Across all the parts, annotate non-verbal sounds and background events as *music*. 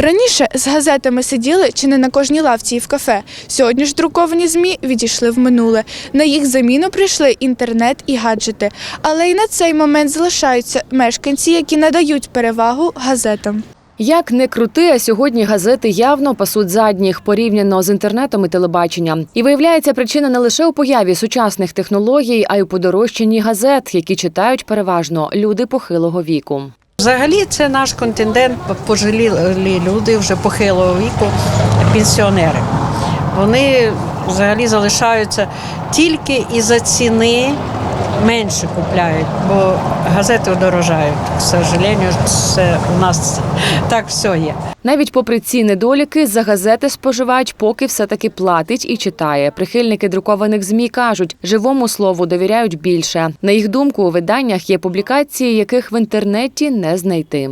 Раніше з газетами сиділи чи не на кожній лавці і в кафе. Сьогодні ж друковані ЗМІ відійшли в минуле. На їх заміну прийшли інтернет і гаджети. Але і на цей момент залишаються мешканці, які надають перевагу газетам. Як не крути, а сьогодні газети явно пасуть задніх порівняно з інтернетом і телебаченням. І виявляється, причина не лише у появі сучасних технологій, а й у подорожчанні газет, які читають переважно люди похилого віку. Взагалі, це наш контингент, пожилі люди вже похилого віку, пенсіонери. Вони взагалі залишаються тільки із-за ціни менше купляють, бо газети дорожають. К сожалению, це у нас *laughs* так все є. Навіть попри ці недоліки, за газети споживач поки все таки платить і читає. Прихильники друкованих змі кажуть, живому слову довіряють більше. На їх думку, у виданнях є публікації, яких в інтернеті не знайти.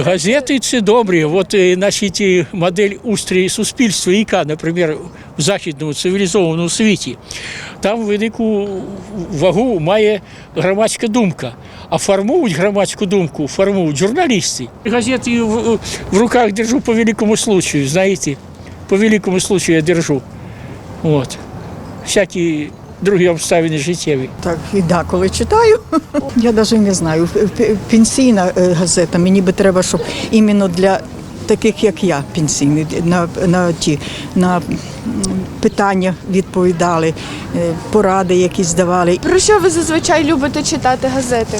Газети це добрі. От значить, е, модель устрій суспільства, яка, наприклад, в західному цивілізованому світі, там велику вагу має громадська думка. А формують громадську думку, формують журналісти. Газети в, в руках держу по великому случаю, знаєте, по великому случаю я держу. От. Всякі другі обставини життєві. Так, і да, коли читаю, *laughs* я навіть не знаю. Пенсійна е, газета, мені би треба, щоб іменно для таких, як я, пенсійні, на, на ті на питання відповідали, е, поради якісь давали. Про що ви зазвичай любите читати газети?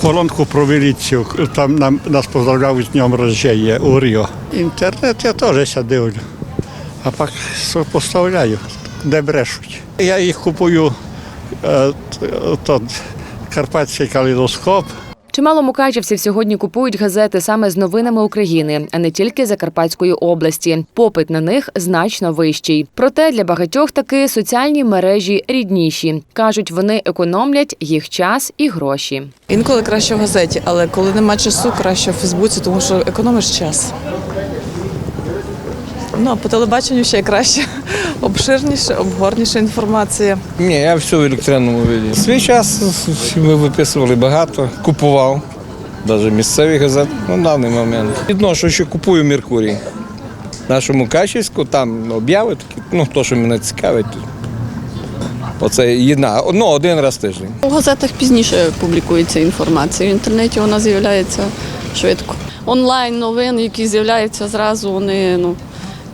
Колонку про міліцію, там нам, нас поздравляв з днем рождення у Ріо. Інтернет я теж ся дивлю, а пак поставляю, де брешуть. Я їх купую, е, тот, карпатський калейдоскоп. Чимало мукачівців сьогодні купують газети саме з новинами України, а не тільки Закарпатської області. Попит на них значно вищий. Проте для багатьох таки соціальні мережі рідніші. кажуть, вони економлять їх час і гроші. Інколи краще в газеті, але коли нема часу, краще в Фейсбуці, тому що економиш час. Ну, а по телебаченню ще краще. Обширніше, обгорніша інформація. Ні, я все в електронному виді. Свій час ми виписували багато, купував, навіть місцеві газети на даний момент. Відношу, що купую Меркурій. Нашому Качівську, там обяви такі, ну, то, що мене цікавить. Оце єдна, ну, один раз в тиждень. У газетах пізніше публікується інформація. В інтернеті вона з'являється швидко. Онлайн новини, які з'являються зразу, вони ну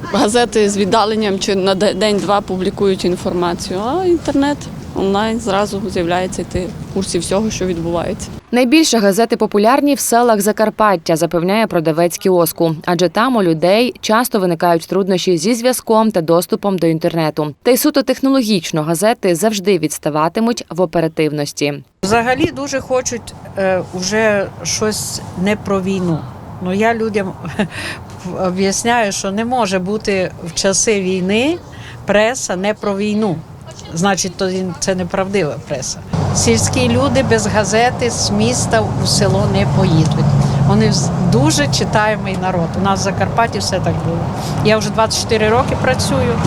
газети з віддаленням чи на день-два публікують інформацію. А інтернет онлайн зразу з'являється і ти в курсі всього, що відбувається. Найбільше газети популярні в селах Закарпаття, запевняє продавець кіоску, адже там у людей часто виникають труднощі зі зв'язком та доступом до інтернету. Та й суто технологічно газети завжди відставатимуть в оперативності. Взагалі дуже хочуть е, вже щось не про війну. Ну я людям об'ясняю, що не може бути в часи війни преса не про війну. Значить, то це неправдива преса. Сільські люди без газети з міста у село не поїдуть. Вони дуже читаємий народ. У нас в Закарпатті все так було. Я вже 24 роки працюю.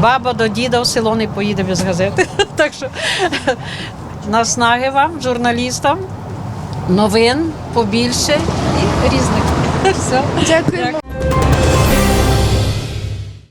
Баба до діда в село не поїде без газети. *laughs* Так що *laughs* наснаги вам, журналістам, новин побільше і різних. *laughs* Все. Дякуємо.